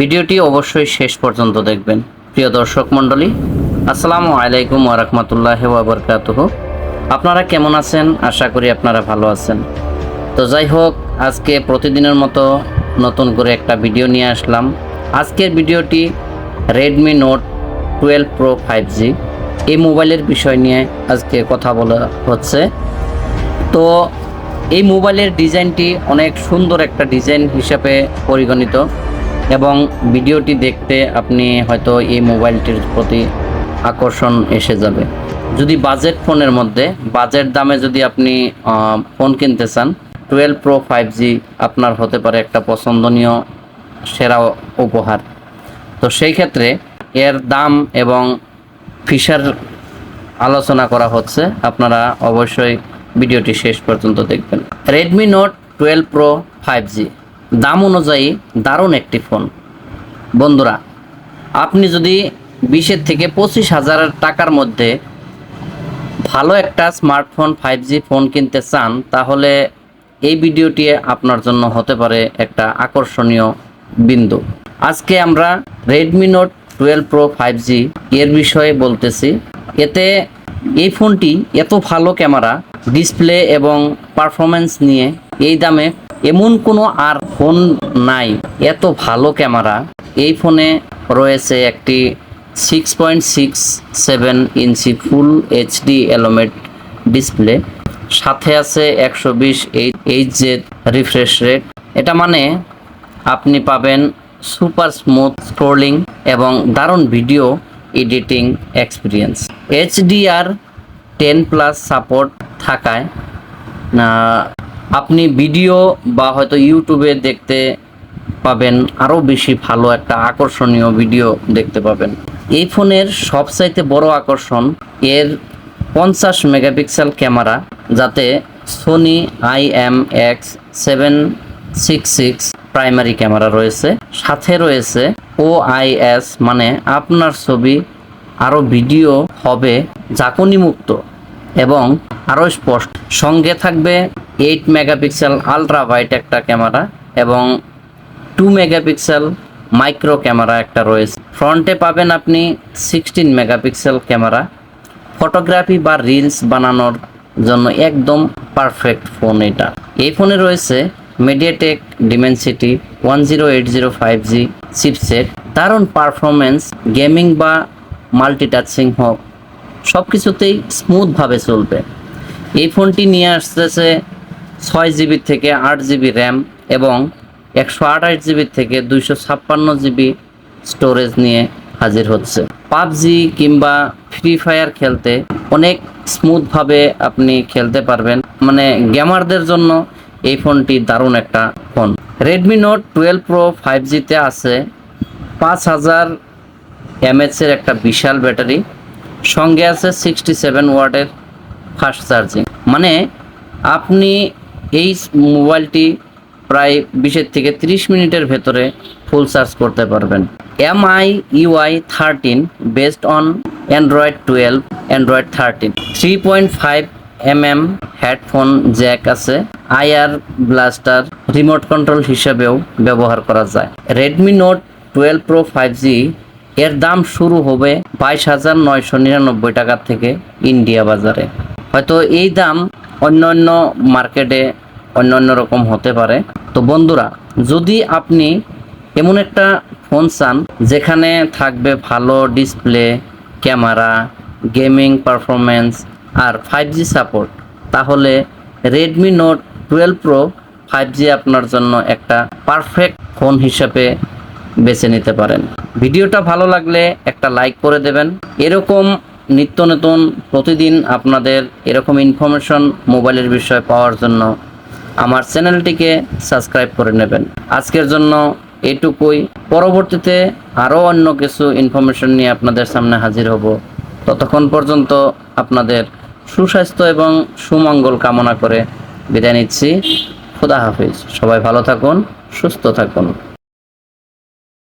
ভিডিওটি অবশ্যই শেষ পর্যন্ত দেখবেন। প্রিয় দর্শক মণ্ডলী, আসসালামু আলাইকুম ওরহমতুল্লাহ ওবরকাতুহ আপনারা কেমন আছেন? আশা করি আপনারা ভালো আছেন। তো যাই হোক, আজকে প্রতিদিনের মতো নতুন করে একটা ভিডিও নিয়ে আসলাম। আজকের ভিডিওটি Redmi note twelve pro five G এই মোবাইলের বিষয় নিয়ে আজকে কথা বলা হচ্ছে। তো এই মোবাইলের ডিজাইনটি অনেক সুন্দর একটা ডিজাইন হিসাবে পরিগণিত। এবং ভিডিওটি দেখতে আপনি হয়তো এই মোবাইলটির প্রতি আকর্ষণ এসে যাবে। যদি বাজেট ফোনের মধ্যে, বাজেট দামে যদি আপনি ফোন কিনতে চান, টুয়েলভ প্রো ফাইভ জি আপনার হতে পারে একটা পছন্দনীয়, সেরা উপহার। তো সেই ক্ষেত্রে এর দাম এবং ফিচার আলোচনা করা হচ্ছে। আপনারা অবশ্যই ভিডিওটি শেষ পর্যন্ত দেখবেন। Redmi note twelve pro five G দাম অনুযায়ী দারুণ একটি ফোন। বন্ধুরা, আপনি যদি বিশের থেকে পঁচিশ হাজার টাকার মধ্যে ভালো একটা স্মার্টফোন ফাইভ জি ফোন কিনতে চান, তাহলে এই ভিডিওটি আপনার জন্য হতে পারে একটা আকর্ষণীয় বিন্দু। আজকে আমরা Redmi note twelve pro five G এর বিষয়ে বলতেছি। এতে এই ফোনটি এত ভালো ক্যামেরা ডিসপ্লে এবং পারফরমেন্স নিয়ে এই দামে এমন কোনো আর ফোন নাই। এত ভালো ক্যামেরা। এই ফোনে রয়েছে একটি six point six seven inch full HD এলোমেট display সাথে আছে একশো বিশ এইচ জেড রিফ্রেশ রেট এটা মানে আপনি পাবেন সুপার স্মুথ স্ক্রোলিং এবং দারুণ video editing experience HDR ten plus support থাকায় আপনি ভিডিও বা হয়তো ইউটিউবে দেখতে পাবেন আরও বেশি ভালো একটা আকর্ষণীয় ভিডিও দেখতে পাবেন। এই ফোনের সবচাইতে বড় আকর্ষণ এর পঞ্চাশ মেগাপিক্সেল ক্যামেরা যাতে Sony I M X seven six six primary camera রয়েছে। সাথে রয়েছে ও আই এস মানে আপনার ছবি আরও ভিডিও হবে ঝাঁকুনি মুক্ত এবং আরও স্পষ্ট। সঙ্গে থাকবে এইট মেগাপিক্সেল আলট্রা ওয়াইড একটা ক্যামেরা এবং টু মেগাপিক্সেল মাইক্রো ক্যামেরা একটা রয়েছে। ফ্রন্টে পাবেন আপনি সিক্সটিন মেগাপিক্সেল ক্যামেরা। ফটোগ্রাফি বা রিলস বানানোর জন্য একদম পারফেক্ট ফোন এটা। এই ফোনে রয়েছে MediaTek Dimensity one zero eight zero five G chipset দারুণ পারফরমেন্স গেমিং বা মাল্টিটাচিং হোক সব কিছুতেই স্মুথভাবে চলবে। এই ফোনটি নিয়ে আসতেছে ছয় জিবি থেকে আট জিবি র্যাম এবং একশো আঠাশ জিবি থেকে দুইশো ছাপ্পান্ন জিবি স্টোরেজ নিয়ে হাজির হচ্ছে। পাবজি কিংবা ফ্রি ফায়ার খেলতে অনেক স্মুথভাবে আপনি খেলতে পারবেন। মানে গেমারদের জন্য এই ফোনটি দারুণ একটা phone. Redmi note twelve pro five জিতে আছে পাঁচ হাজার এমএচের একটা বিশাল ব্যাটারি। সঙ্গে আছে সিক্সটি সেভেন ওয়াটের ফাস্ট চার্জিং মানে আপনি এই মোবাইলটি প্রায় বিশের থেকে তিরিশ মিনিটের ভেতরে ফুল চার্জ করতে পারবেন। M MI UI thirteen based on Android twelve Android thirteen three point five M M headphone jack আছে। আইআর ব্লাস্টার রিমোট কন্ট্রোল হিসেবেও ব্যবহার করা যায়। Redmi note twelve pro five G এর দাম শুরু হবে বাইশ হাজার নয়শো নিরানব্বই টাকা থেকে ইন্ডিয়া বাজারে। হয়তো এই দাম অন্য অন্য মার্কেটে অন্য অন্য রকম হতে পারে। তো বন্ধুরা, যদি আপনি এমন একটা ফোন চান, যেখানে থাকবে ভালো ডিসপ্লে, ক্যামেরা, গেমিং পারফরমেন্স আর ফাইভ জি সাপোর্ট তাহলে Redmi note twelve pro five G আপনার জন্য একটা পারফেক্ট ফোন হিসেবে বেছে নিতে পারেন। ভিডিওটা ভালো লাগলে একটা লাইক করে দেবেন। এরকম নিত্য নতুন প্রতিদিন আপনাদের এরকম ইনফরমেশন মোবাইলের বিষয়ে পাওয়ার জন্য আমার চ্যানেলটিকে সাবস্ক্রাইব করে নেবেন। আজকের জন্য এটুকুই। পরবর্তীতে আরও অন্য কিছু ইনফরমেশন নিয়ে আপনাদের সামনে হাজির হব। ততক্ষণ পর্যন্ত আপনাদের সুস্বাস্থ্য এবং সুমঙ্গল কামনা করে বিদায় নিচ্ছি। খুদা হাফিজ। সবাই ভালো থাকুন, সুস্থ থাকুন।